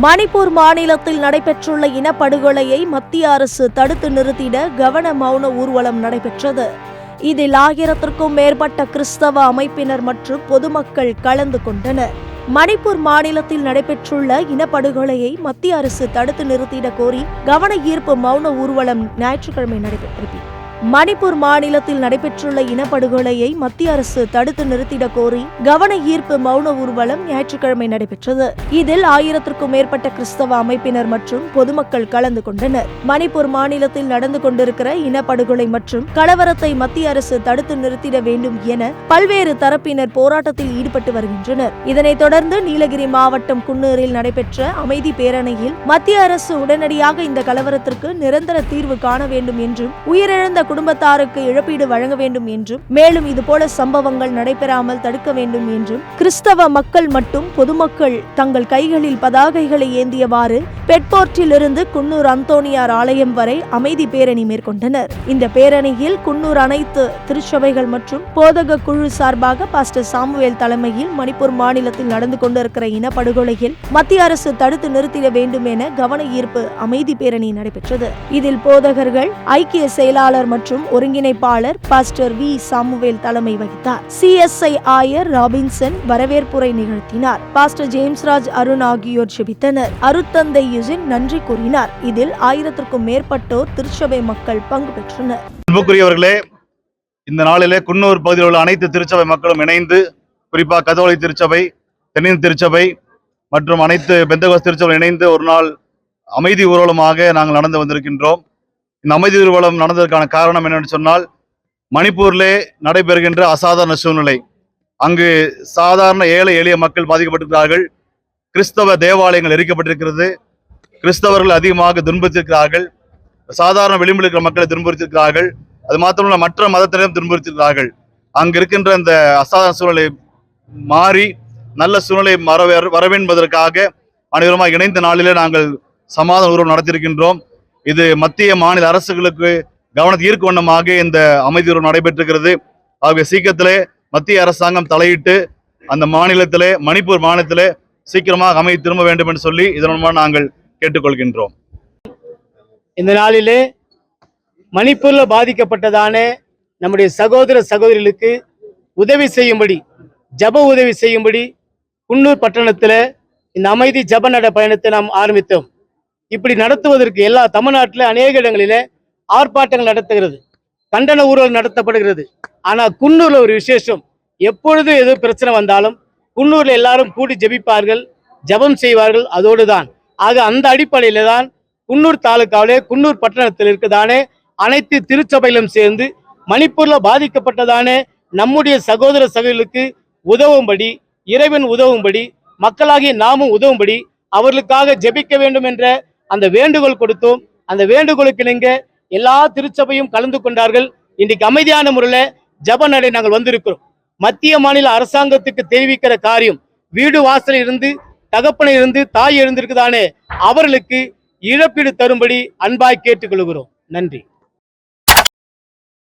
மணிப்பூர் மாநிலத்தில் நடைபெற்றுள்ள இனப்படுகொலையை மத்திய அரசு தடுத்து நிறுத்திட கவன மௌன ஊர்வலம் நடைபெற்றது. இதில் ஆயிரத்திற்கும் மேற்பட்ட கிறிஸ்தவ அமைப்பினர் மற்றும் பொதுமக்கள் கலந்து கொண்டனர். மணிப்பூர் மாநிலத்தில் நடைபெற்றுள்ள இனப்படுகொலையை மத்திய அரசு தடுத்து நிறுத்திட கோரி கவன ஈர்ப்பு மௌன ஊர்வலம் ஞாயிற்றுக்கிழமை நடைபெற்றது மணிப்பூர் மாநிலத்தில் நடைபெற்றுள்ள இனப்படுகொலையை மத்திய அரசு தடுத்து நிறுத்திட கோரி கவன ஈர்ப்பு மௌன ஊர்வலம் ஞாயிற்றுக்கிழமை நடைபெற்றது. இதில் ஆயிரத்திற்கும் மேற்பட்ட கிறிஸ்தவ அமைப்பினர் மற்றும் பொதுமக்கள் கலந்து கொண்டனர். மணிப்பூர் மாநிலத்தில் நடந்து கொண்டிருக்கிற இனப்படுகொலை மற்றும் கலவரத்தை மத்திய அரசு தடுத்து நிறுத்திட வேண்டும் என பல்வேறு தரப்பினர் போராட்டத்தில் ஈடுபட்டு வருகின்றனர். இதனைத் தொடர்ந்து நீலகிரி மாவட்டம் குன்னூரில் நடைபெற்ற அமைதி பேரணியில் மத்திய அரசு உடனடியாக இந்த கலவரத்திற்கு நிரந்தர தீர்வு காண வேண்டும் என்றும் உயிரிழந்த குடும்பத்தாருக்கு இழப்பீடு வழங்க வேண்டும் என்றும் மேலும் இதுபோல சம்பவங்கள் நடைபெறாமல் தடுக்க வேண்டும் என்றும் கிறிஸ்தவ மக்கள் மட்டும் பொதுமக்கள் தங்கள் கைகளில் பதாகைகளை ஏந்தியவாறு பெட்போர்ட்டிலிருந்து குன்னூர் அந்தோணியார் ஆலயம் வரை அமைதி பேரணி மேற்கொண்டனர். இந்த பேரணியில் குன்னூர் அனைத்து திருச்சபைகள் மற்றும் போதக குழு சார்பாக பாஸ்டர் சாமுவேல் தலைமையில் மணிப்பூர் மாநிலத்தில் நடந்து கொண்டிருக்கிற இனப்படுகொலையில் மத்திய அரசு தடுத்து நிறுத்திட வேண்டும் என கவன ஈர்ப்பு அமைதி பேரணி நடைபெற்றது. இதில் போதகர்கள் ஐக்கிய செயலாளர் மற்றும் மற்றும் ஒருங்கிணைப்பாளர் பாஸ்டர் வி. சாமுவேல் தலைமை வகித்தார். சிஎஸ்ஐ ஆயர் ராபின்சன் வரவேற்புரை நிகழ்த்தினார். பாஸ்டர் ஜேம்ஸ் ராஜ் அருண் ஆகியோர் செபித்தனர். அருத்தந்தை யுஜின் நன்றி கூறினார். இதில் ஆயிரத்திற்கும் மேற்பட்டோர் திருச்சபை மக்கள் பங்கு பெற்றனர். அன்புக்குரியவர்களே இந்த நாளிலே குன்னூர் பகுதியில் உள்ள அனைத்து திருச்சபை மக்களும் இணைந்து குறிப்பாக கதோலி திருச்சபை தென்னின் திருச்சபை மற்றும் அனைத்து பெந்தகோஸ் திருச்சபை இணைந்து ஒரு நாள் அமைதி ஊர்வலமாக நாங்கள் நடந்து வந்திருக்கின்றோம். இந்த அமைதி ஊர்வலம் நடந்ததற்கான காரணம் என்னன்னு சொன்னால் மணிப்பூரிலே நடைபெறுகின்ற அசாதாரண சூழ்நிலை. அங்கு சாதாரண ஏழை எளிய மக்கள் பாதிக்கப்பட்டிருக்கிறார்கள். கிறிஸ்தவ தேவாலயங்கள் எரிக்கப்பட்டிருக்கிறது. கிறிஸ்தவர்கள் அதிகமாக துன்புறுத்திருக்கிறார்கள் சாதாரண விளிம்பில் இருக்கிற மக்களை துன்புறுத்திருக்கிறார்கள் அது மாத்திரமல்ல மற்ற மதத்தினரும் துன்புறுத்திருக்கிறார்கள் அங்கு இருக்கின்ற இந்த அசாதாரண சூழ்நிலை மாறி நல்ல சூழ்நிலை வர வரவேன்பதற்காக அனைவருமாக இணைந்த நாளிலே நாங்கள் சமாதான உருவம் நடத்தியிருக்கின்றோம். இது மத்திய மாநில அரசுகளுக்கு கவனத்தை ஈர்க்கும் வண்ணமாக இந்த அமைதி உருவம் நடைபெற்றிருக்கிறது. ஆகிய சீக்கிரத்திலே மத்திய அரசாங்கம் தலையிட்டு அந்த மாநிலத்திலே மணிப்பூர் மாநிலத்திலே சீக்கிரமாக அமைதி திரும்ப வேண்டும் என்று சொல்லி இதன் மூலமாக நாங்கள் கேட்டுக்கொள்கின்றோம். இந்த நாளிலே மணிப்பூரில் பாதிக்கப்பட்டதான நம்முடைய சகோதர சகோதரிகளுக்கு உதவி செய்யும்படி ஜப உதவி செய்யும்படி குன்னூர் பட்டணத்தில் இந்த அமைதி ஜப நட பயணத்தை நாம் ஆரம்பித்தோம். இப்படி நடத்துவதற்கு எல்லா தமிழ்நாட்டில் அநேக இடங்களிலே ஆர்ப்பாட்டங்கள் நடத்துகிறது. கண்டன ஊர்வல் நடத்தப்படுகிறது. ஆனால் குன்னூரில் ஒரு விசேஷம். எப்பொழுது எது பிரச்சனை வந்தாலும் குன்னூரில் எல்லாரும் கூடி ஜெபிப்பார்கள் ஜெபம் செய்வார்கள் அதோடு தான் ஆக அந்த அடிப்படையில் தான் குன்னூர் தாலுக்காவிலே குன்னூர் பட்டணத்தில் இருக்கதானே அனைத்து திருச்சபையிலும் சேர்ந்து மணிப்பூரில் பாதிக்கப்பட்டதானே நம்முடைய சகோதர சகோதரர்களுக்கு உதவும்படி இறைவன் உதவும்படி மக்களாகிய நாமும் உதவும்படி அவர்களுக்காக ஜெபிக்க வேண்டும் என்ற அந்த வேண்டுகோள் கொடுத்தோம். அந்த வேண்டுகோளுக்கு இணங்க எல்லா திருச்சபையும் கலந்து கொண்டார்கள். இன்றைக்கு அமைதியான முறையில் ஜப நடை நாங்கள் வந்திருக்கிறோம். மத்திய மாநில அரசாங்கத்துக்கு தெரிவிக்கிற காரியம் வீடு வாசல் இருந்து தகப்பனை இருந்து தாய் இருந்திருக்குதானே அவர்களுக்கு இழப்பீடு தரும்படி அன்பாய் கேட்டுக்கொள்கிறோம். நன்றி.